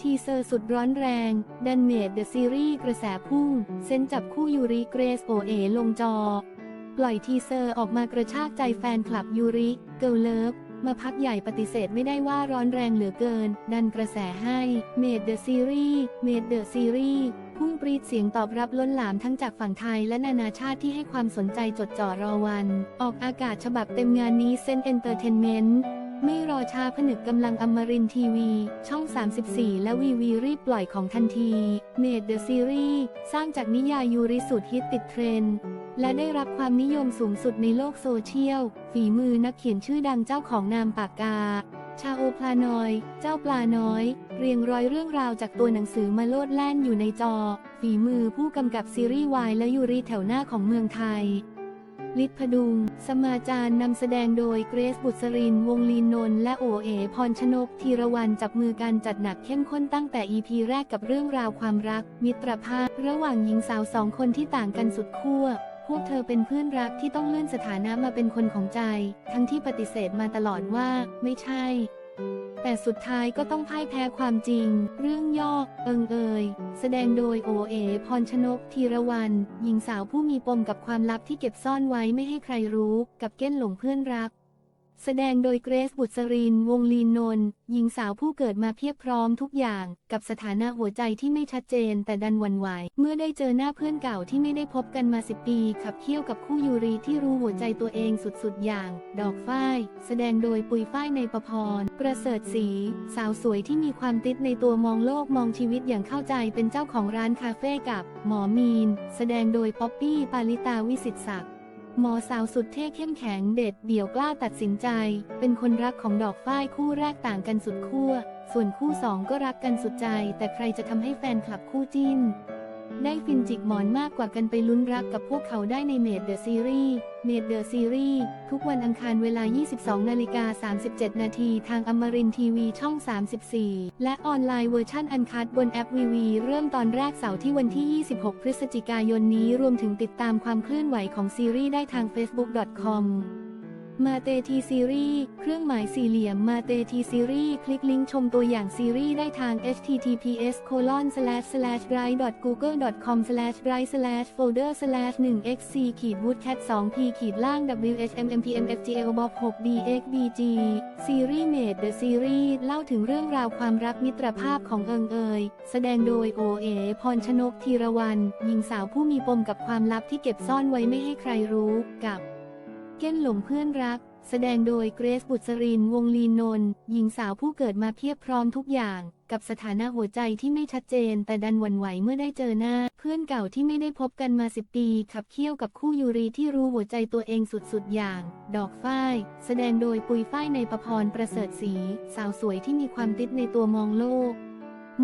ทีเซอร์สุดร้อนแรงดันเมดเดอะซีรีส์กระแสพุ่ง เซนจับคู่ยูริเกรซโอเอลงจอ ปล่อยทีเซอร์ออกมากระชากใจแฟนคลับยูริเกิลเลิฟมาพักใหญ่ปฏิเสธไม่ได้ว่าร้อนแรงเหลือเกิน ดันกระแสให้เมดเดอะซีรีส์เมดเดอะซีรีส์พุ่งปรีดเสียงตอบรับล้นหลามทั้งจากฝั่งไทยและนานาชาติที่ให้ความสนใจจดจ่อรอวัน ออกอากาศฉบับเต็มงานนี้เซนเอนเตอร์เทนเมนต์ ไม่รอช้าผนึกกำลังอมรินทีวี ช่อง 34 และวีวีรีบปล่อยของทันที Made the Series สร้างจากนิยายยูริสุดฮิตติดเทรนด์และได้รับความนิยมสูงสุดในโลกโซเชียล ฝีมือนักเขียนชื่อดังเจ้าของนามปากกา ชาโอพลานอย เจ้าปลาน้อย เรียงร้อยเรื่องราวจากตัวหนังสือมาโลดแล่นอยู่ในจอ ฝีมือผู้กำกับซีรีส์วายและยูริแถวหน้าของเมืองไทย ลิศพดุง สมาจารนำแสดงโดยเกรซบุษริน วงลีนนท์และโอเอพรชนกธีรวันจับมือกันจัดหนักเข้มข้นตั้งแต่ EP แรกกับเรื่องราวความรัก มิตรภาพ ระหว่างหญิงสาวสองคนที่ต่างกันสุดขั้วพวกเธอเป็นเพื่อนรักที่ต้องเลื่อนสถานะมาเป็นคนของใจ ทั้งที่ปฏิเสธมาตลอดว่า ไม่ใช่ แต่สุดท้ายก็ต้องพ่ายแพ้ความจริง เรื่องย่อ เอิงเอยแสดงโดยโอเอ พรชนก ธีรวัน หญิงสาวผู้มีปมกับความลับที่เก็บซ่อนไว้ไม่ให้ใครรู้ กับเก้นหลงเพื่อนรัก แสดงโดยเกรซบุษริน วงลีนนท์หญิงสาวผู้เกิดมาเพียบพร้อมทุกอย่าง กับสถานะหัวใจที่ไม่ชัดเจนแต่ดันวันไหว เมื่อได้เจอหน้าเพื่อนเก่าที่ไม่ได้พบกันมาสิบปี ขับเคี่ยวกับคู่ยูรีที่รู้หัวใจตัวเองสุดๆ อย่าง ดอกฝ้าย แสดงโดยปุยฝ้ายในประพร ประเสริฐศรีสาวสวยที่มีความติดในตัวมองโลกมองชีวิตอย่างเข้าใจเป็นเจ้าของร้านคาเฟ่กับ หมอมีน แสดงโดยป๊อปปี้ปาลิตาวิสิตศักดิ์ หมอสาวสุดเท่เข้มแข็งเด็ดเดี่ยวกล้าตัดสินใจ เป็นคนรักของดอกฝ้ายคู่แรกต่างกันสุดขั้วส่วนคู่สองก็รักกันสุดใจ แต่ใครจะทำให้แฟนคลับคู่จิ้น ได้ฟินจิกหมอนมากกว่ากันไปลุ้นรักกับพวกเขาได้ในเมดเดอะซีรีส์เมดเดอะซีรีส์ทุกวันอังคารเวลา 22 นาฬิกา 37 นาทีทางอมรินทีวีช่อง 34 และออนไลน์เวอร์ชันอันคัดบนแอปวีวีเริ่มตอนแรกเสาร์ที่วันที่ 26 พฤศจิกายนนี้รวมถึงติดตามความเคลื่อนไหวของซีรีส์ได้ทาง facebook.com มาเตทีซีรีส์เครื่องหมายสี่เหลี่ยมมาเตทีซีรีส์คลิกลิงก์ชมตัวอย่างซีรีส์ได้ทาง https colon slash slash drive google com slash drive slash folder slash 1 xc ขีด woodcat 2 p ขีดล่าง whmmpmfgl bob 6 dxbg ซีรีส์เมดเดอะซีรีส์เล่าถึงเรื่องราวความรักมิตรภาพของเอิงเอยแสดงโดยโอเอพรชนกธีรวันหญิงสาวผู้มีปมกับความลับที่เก็บซ่อนไว้ไม่ให้ใครรู้กับ เก้นหลงเพื่อนรัก แสดงโดยเกรซบุษริน วงลีนนท์หญิงสาวผู้เกิดมาเพียบพร้อมทุกอย่าง กับสถานะหัวใจที่ไม่ชัดเจน แต่ดันหวั่นไหวเมื่อได้เจอหน้า เพื่อนเก่าที่ไม่ได้พบกันมาสิบปี ขับเคี่ยวกับคู่ยูรีที่รู้หัวใจตัวเองสุดๆ อย่าง ดอกฝ้าย แสดงโดยปุยฝ้ายในประพรประเสริฐศรีสาวสวยที่มีความติดในตัวมองโลก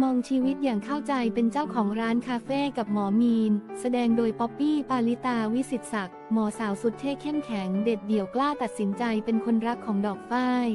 มองชีวิตอย่างเข้าใจเป็นเจ้าของร้านคาเฟ่กับหมอมีน แสดงโดยป๊อปปี้ ปาลิตาวิสิตศักดิ์หมอสาวสุดเท่เข้มแข็งเด็ดเดี่ยวกล้าตัดสินใจเป็นคนรักของดอกฝ้าย